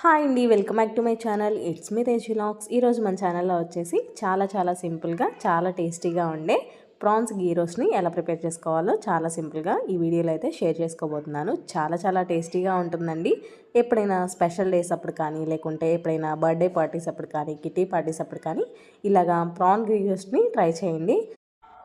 Hi అండి welcome back to my channel. It's me Tej ఈరోజు మన ఛానల్లో వచ్చేసి చాలా చాలా సింపుల్గా చాలా టేస్టీగా ఉండే ప్రాన్స్ గీ రోస్ట్ని ఎలా ప్రిపేర్ చేసుకోవాలో చాలా సింపుల్గా ఈ వీడియోలో అయితే షేర్ చేసుకోబోతున్నాను. చాలా చాలా టేస్టీగా ఉంటుందండి. ఎప్పుడైనా స్పెషల్ డేస్ అప్పుడు కానీ లేకుంటే ఎప్పుడైనా బర్త్డే పార్టీస్ అప్పుడు కానీ కిటీ పార్టీస్ అప్పుడు కానీ ఇలాగా ప్రాన్ గీ రోస్ట్ని ట్రై చేయండి.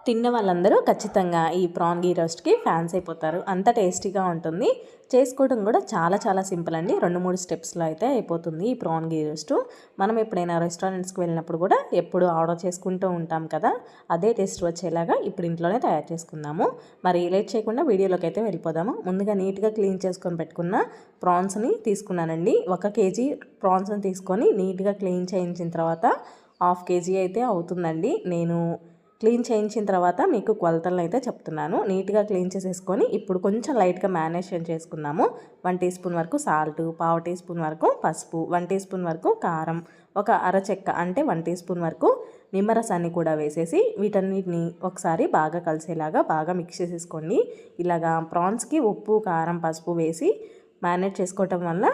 తిన్న వాళ్ళందరూ ఖచ్చితంగా ఈ ప్రాన్ గీ రోస్ట్కి ఫ్యాన్స్ అయిపోతారు. అంత టేస్టీగా ఉంటుంది. చేసుకోవడం కూడా చాలా చాలా సింపుల్ అండి. రెండు మూడు స్టెప్స్లో అయితే అయిపోతుంది ఈ ప్రాన్ గీ రోస్ట్. మనం ఎప్పుడైనా రెస్టారెంట్స్కి వెళ్ళినప్పుడు కూడా ఎప్పుడు ఆర్డర్ చేసుకుంటూ ఉంటాం కదా? అదే టేస్ట్ వచ్చేలాగా ఇప్పుడు ఇంట్లోనే తయారు చేసుకుందాము. మరి లేట్ చేయకుండా వీడియోలోకి అయితే వెళ్ళిపోదాము. ముందుగా నీట్గా క్లీన్ చేసుకొని పెట్టుకున్న ప్రాన్స్ని తీసుకున్నానండి. ఒక కేజీ ప్రాన్స్ని తీసుకొని నీట్గా క్లీన్ చేయించిన తర్వాత హాఫ్ కేజీ అయితే అవుతుందండి. నేను క్లీన్ చేయించిన తర్వాత మీకు కొలతలను అయితే చెప్తున్నాను. నీట్గా క్లీన్ చేసేసుకొని ఇప్పుడు కొంచెం లైట్గా మ్యానేషన్ చేసుకుందాము వన్ టీ స్పూన్ వరకు సాల్ట్ పావు టీ స్పూన్ వరకు పసుపు వన్ టీ స్పూన్ వరకు కారం ఒక అరచెక్క అంటే వన్ టీ స్పూన్ వరకు నిమ్మరసాన్ని కూడా వేసేసి వీటన్నిటిని ఒకసారి బాగా కలిసేలాగా బాగా మిక్స్ చేసేసుకోండి. ఇలాగా ప్రాన్స్కి ఉప్పు కారం పసుపు వేసి మ్యారినేట్ చేసుకోవటం వల్ల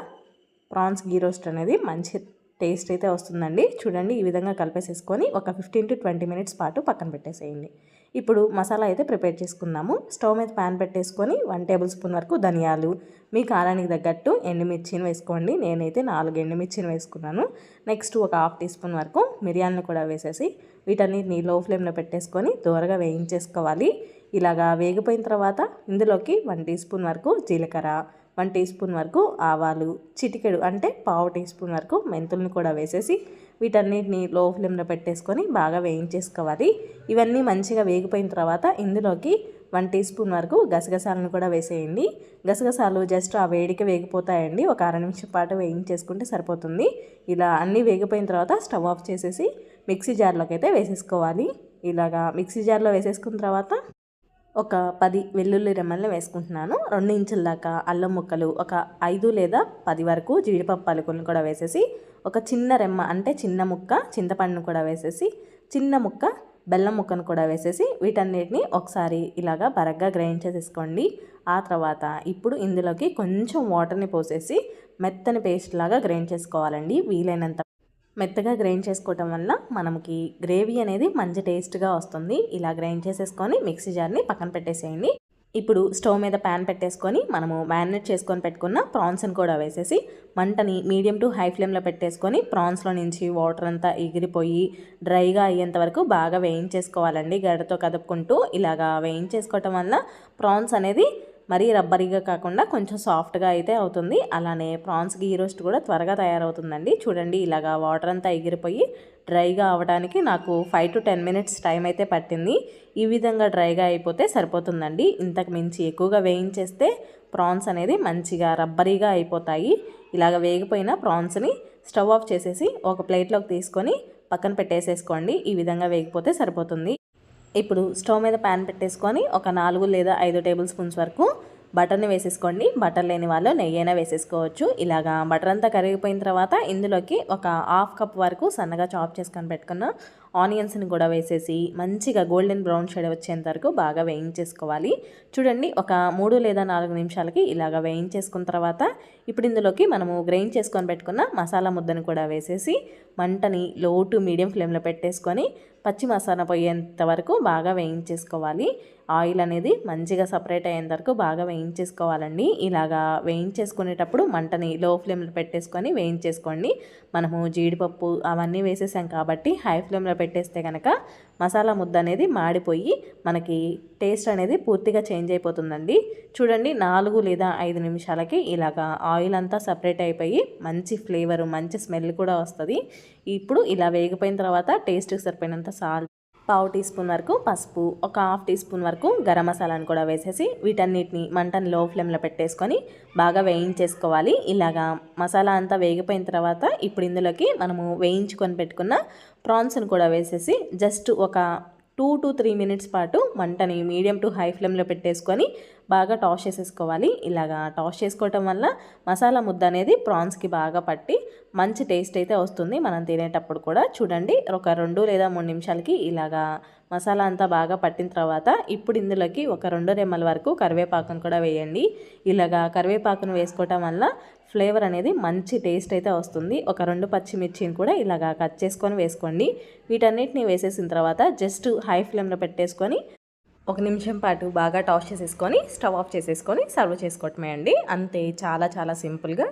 ప్రాన్స్ గీ రోస్ట్ అనేది మంచి టేస్ట్ అయితే వస్తుందండి. చూడండి ఈ విధంగా కలిపేసేసుకొని ఒక ఫిఫ్టీన్ టు ట్వంటీ మినిట్స్ పాటు పక్కన పెట్టేసేయండి. ఇప్పుడు మసాలా అయితే ప్రిపేర్ చేసుకుందాము స్టవ్ మీద ప్యాన్ పెట్టేసుకొని వన్ టేబుల్ స్పూన్ వరకు ధనియాలు మీ కారానికి తగ్గట్టు ఎండుమిర్చిని వేసుకోండి. నేనైతే నాలుగు ఎండుమిర్చిని వేసుకున్నాను. నెక్స్ట్ ఒక హాఫ్ టీ స్పూన్ వరకు మిరియాలను కూడా వేసేసి వీటన్నిటిని లో ఫ్లేమ్లో పెట్టేసుకొని దూరగా వేయించేసుకోవాలి. ఇలాగా వేగిపోయిన తర్వాత ఇందులోకి వన్ టీ స్పూన్ వరకు జీలకర్ర వన్ టీ స్పూన్ వరకు ఆవాలు చిటికెడు అంటే పావు టీ స్పూన్ వరకు మెంతుల్ని కూడా వేసేసి వీటన్నిటిని లో ఫ్లేమ్లో పెట్టేసుకొని బాగా వేయించేసుకోవాలి. ఇవన్నీ మంచిగా వేగిపోయిన తర్వాత ఇందులోకి వన్ టీ స్పూన్ వరకు గసగసాలను కూడా వేసేయండి. గసగసాలు జస్ట్ ఆ వేడికి వేగిపోతాయండి. ఒక అర నిమిషం పాటు వేయించేసుకుంటే సరిపోతుంది. ఇలా అన్నీ వేగిపోయిన తర్వాత స్టవ్ ఆఫ్ చేసేసి మిక్సీ జార్లోకి అయితే వేసేసుకోవాలి. ఇలాగా మిక్సీ జార్లో వేసేసుకున్న తర్వాత ఒక పది వెల్లుల్లి రెమ్మల్ని వేసుకుంటున్నాను. రెండు ఇంచుల దాకా అల్లం ముక్కలు ఒక ఐదు లేదా పది వరకు జీడిపప్పు పలుకులను కూడా వేసేసి ఒక చిన్న రెమ్మ అంటే చిన్న ముక్క చింతపండును కూడా వేసేసి చిన్న ముక్క బెల్లం ముక్కను కూడా వేసేసి వీటన్నిటిని ఒకసారి ఇలాగా బరగ్గా గ్రైండ్ చేసేసుకోండి. ఆ తర్వాత ఇప్పుడు ఇందులోకి కొంచెం వాటర్ని పోసేసి మెత్తని పేస్ట్ లాగా గ్రైండ్ చేసుకోవాలండి. వీలైనంత మెత్తగా గ్రైండ్ చేసుకోవటం వల్ల మనకి గ్రేవీ అనేది మంచి టేస్ట్గా వస్తుంది. ఇలా గ్రైండ్ చేసేసుకొని మిక్సీ జార్ని పక్కన పెట్టేసేయండి. ఇప్పుడు స్టవ్ మీద ప్యాన్ పెట్టేసుకొని మనము మ్యారినేట్ చేసుకొని పెట్టుకున్న ప్రాన్స్ని కూడా వేసేసి మంటని మీడియం టు హై ఫ్లేమ్లో పెట్టేసుకొని ప్రాన్స్లో నుంచి వాటర్ అంతా ఎగిరిపోయి డ్రైగా అయ్యేంత వరకు బాగా వేయించేసుకోవాలండి. గడ్డతో కదుపుకుంటూ ఇలాగా వేయించేసుకోవటం వల్ల ప్రాన్స్ అనేది మరీ రబ్బరీగా కాకుండా కొంచెం సాఫ్ట్గా అయితే అవుతుంది. అలానే ప్రాన్స్ గీ రోస్ట్ కూడా త్వరగా తయారవుతుందండి. చూడండి ఇలాగా వాటర్ అంతా ఎగిరిపోయి డ్రైగా అవ్వడానికి నాకు five to ten minutes time అయితే పట్టింది. ఈ విధంగా డ్రైగా అయిపోతే సరిపోతుందండి. ఇంతకు మించి ఎక్కువగా వేయించేస్తే ప్రాన్స్ అనేది మంచిగా రబ్బరీగా అయిపోతాయి. ఇలాగ వేగిపోయిన ప్రాన్స్ని స్టవ్ ఆఫ్ చేసేసి ఒక ప్లేట్లోకి తీసుకొని పక్కన పెట్టేసేసుకోండి. ఈ విధంగా వేగిపోతే సరిపోతుంది. ఇప్పుడు స్టవ్ మీద ప్యాన్ పెట్టేసుకొని ఒక నాలుగు లేదా ఐదు టేబుల్ స్పూన్స్ వరకు బటర్ని వేసేసుకోండి. బటర్ లేని వాళ్ళు నెయ్యి అయినా వేసేసుకోవచ్చు. ఇలాగా బటర్ అంతా కరిగిపోయిన తర్వాత ఇందులోకి ఒక హాఫ్ కప్ వరకు సన్నగా చాప్ చేసుకొని పెట్టుకున్న ఆనియన్స్ని కూడా వేసేసి మంచిగా గోల్డెన్ బ్రౌన్ షేడ్ వచ్చేంత వరకు బాగా వేయించేసుకోవాలి. చూడండి ఒక మూడు లేదా నాలుగు నిమిషాలకి ఇలాగ వేయించేసుకున్న తర్వాత ఇప్పుడు ఇందులోకి మనము గ్రైండ్ చేసుకొని పెట్టుకున్న మసాలా ముద్దను కూడా వేసేసి మంటని లో టు మీడియం ఫ్లేమ్లో పెట్టేసుకొని పచ్చి మసాలా పోయేంత వరకు బాగా వేయించేసుకోవాలి. ఆయిల్ అనేది మంచిగా సపరేట్ అయ్యేంత వరకు బాగా వేయించేసుకోవాలండి. ఇలాగా వేయించేసుకునేటప్పుడు మంటని లో ఫ్లేమ్లో పెట్టేసుకొని వేయించేసుకోండి. మనము జీడిపప్పు అవన్నీ వేసేసాం కాబట్టి హై ఫ్లేమ్లో పెట్టేస్తే కనుక మసాలా ముద్ద అనేది మాడిపోయి మనకి టేస్ట్ అనేది పూర్తిగా చేంజ్ అయిపోతుందండి. చూడండి నాలుగు లేదా ఐదు నిమిషాలకి ఇలాగా ఆయిల్ అంతా సపరేట్ అయిపోయి మంచి ఫ్లేవర్ మంచి స్మెల్ కూడా వస్తుంది. ఇప్పుడు ఇలా వేగిపోయిన తర్వాత టేస్ట్కి సరిపోయినంత సాల్ట్ పావు టీ స్పూన్ వరకు పసుపు ఒక హాఫ్ టీ స్పూన్ వరకు గరం మసాలాను కూడా వేసేసి వీటన్నిటిని మంటను లో ఫ్లేమ్లో పెట్టేసుకొని బాగా వేయించేసుకోవాలి. ఇలాగా మసాలా అంతా వేగిపోయిన తర్వాత ఇప్పుడు ఇందులోకి మనము వేయించుకొని పెట్టుకున్న ప్రాన్స్ని కూడా వేసేసి జస్ట్ ఒక టూ టు త్రీ మినిట్స్ పాటు మంటని మీడియం టు హై ఫ్లేమ్లో పెట్టేసుకొని బాగా టాస్ చేసేసుకోవాలి. ఇలాగా టాస్ చేసుకోవటం వల్ల మసాలా ముద్ద అనేది ప్రాన్స్కి బాగా పట్టి మంచి టేస్ట్ అయితే వస్తుంది. మనం తినేటప్పుడు కూడా చూడండి ఒక రెండు లేదా మూడు నిమిషాలకి ఇలాగా మసాలా అంతా బాగా పట్టిన తర్వాత ఇప్పుడు ఇందులోకి ఒక రెండు రెమ్మల వరకు కరివేపాకును కూడా వేయండి. ఇలాగా కరివేపాకును వేసుకోవటం వల్ల ఫ్లేవర్ అనేది మంచి టేస్ట్ అయితే వస్తుంది. ఒక రెండు పచ్చిమిర్చిని కూడా ఇలాగా కట్ చేసుకొని వేసుకోండి. వీటన్నిటిని వేసేసిన తర్వాత జస్ట్ హై ఫ్లేమ్లో పెట్టేసుకొని ఒక నిమిషం పాటు బాగా టాస్ చేసేసుకొని స్టవ్ ఆఫ్ చేసేసుకొని సర్వ్ చేసుకోవటమే అండి. అంతే చాలా చాలా సింపుల్గా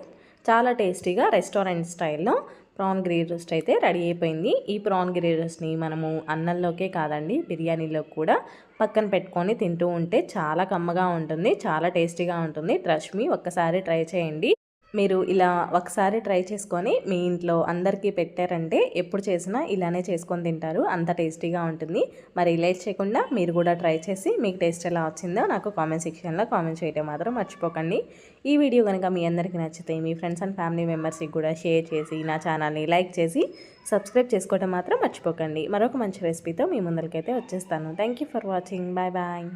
చాలా టేస్టీగా రెస్టారెంట్ స్టైల్లో ప్రాన్ గ్రేవీ రోస్ట్ అయితే రెడీ అయిపోయింది. ఈ ప్రాన్ గ్రీ రోస్ట్ని మనము అన్నంలోకే కాదండి బిర్యానీలో కూడా పక్కన పెట్టుకొని తింటూ ఉంటే చాలా కమ్మగా ఉంటుంది చాలా టేస్టీగా ఉంటుంది. ట్రస్ట్ మీ ఒక్కసారి ట్రై చేయండి. మీరు ఇలా ఒకసారి ట్రై చేసుకొని మీ ఇంట్లో అందరికీ పెట్టారంటే ఎప్పుడు చేసినా ఇలానే చేసుకొని తింటారు. అంత టేస్టీగా ఉంటుంది. మరి లేట్ చేయకుండా మీరు కూడా ట్రై చేసి మీకు టేస్ట్ ఎలా వచ్చిందో నాకు కామెంట్ సెక్షన్లో కామెంట్ చేయడం మాత్రం మర్చిపోకండి. ఈ వీడియో కనుక మీ అందరికీ నచ్చితే మీ ఫ్రెండ్స్ అండ్ ఫ్యామిలీ మెంబర్స్కి కూడా షేర్ చేసి నా ఛానల్ని లైక్ చేసి సబ్స్క్రైబ్ చేసుకోవడం మాత్రం మర్చిపోకండి. మరొక మంచి రెసిపీతో మీ ముందరికైతే వచ్చేస్తాను. Thank for watching. Bye bye.